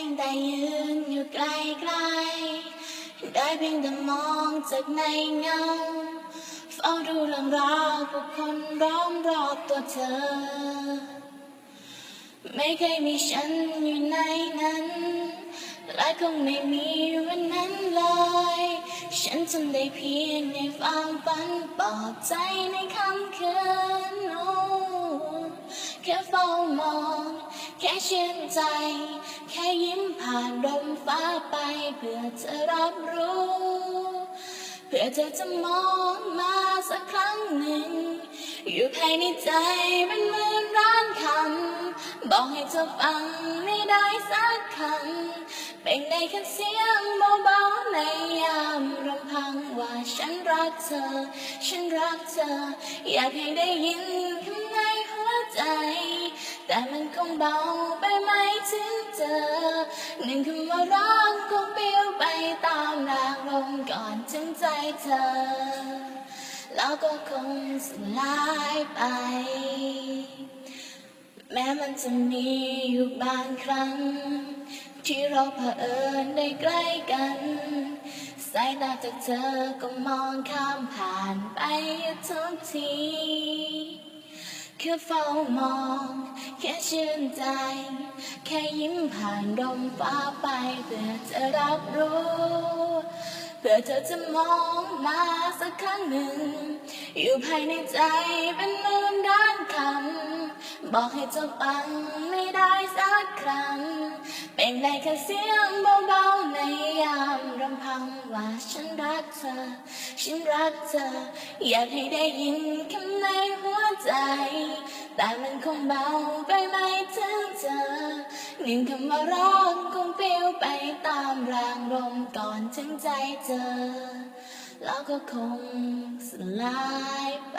พียงแต่ยืนอยู่ไกลๆได้เพียงแต่มองจากในเงาเฝ้าดูเรื่องราวผู้คนร้อมรอบตัวเธอ ไม่เคยมีฉันอยู่ในนั้น และคงไม่มีวันนั้นเลย ฉันทำได้เพียงในความฝันปลอบใจในค่ำคืนโอ้แค่เฝ้ามอง แค่ชื่นใจ แค่ยิ้มผ่านลมฟ้าไป เพื่อเธอรับรู้ เพื่อเธอจะมองมาสักครั้งหนึ่ง อยู่ภายในใจมันเหมือนร้านคำบอกให้เธอฟังไม่ได้สักคำเป็นได้แค่เสียงเบาๆในยามรำพังว่าฉันรักเธอ ฉันรักเธอ อยากให้ได้ยิน ใจ แต่มันคงเบาไปไหมถึงเธอหนึ่งคำว่ารักคงปลิวไปตามแรงลมก่อนถึงใจเธอ แล้วก็คงสลายไป แม้มันจะมีอยู่บางครั้ง ที่เราเผอิญได้ใกล้กันสายตาจากเธอก็มองข้ามผ่านไปทุกที แค่เฝ้ามอง แค่ชื่นใจ แค่ยิ้มผ่านลมฟ้าไปเพื่อจะรับรู้ เพื่อเธอจะมองมาสักครั้งหนึ่ง อยู่ภายในใจเป็นเหมือนด้านคำ บอกให้เธอฟังไม่ได้สักครั้ง เป็นได้แค่เสียงเบาๆในยามรำพังว่าฉันรักเธอ ฉันรักเธอ อยากให้ได้ยินค ในหัวใจ แต่มันคงเบาไปไม่ถึงเธอหนึ่งคำว่าร้อนคงปลิวไปตามแรงลมก่อนถึงใจเธอ แล้วก็คงสลายไป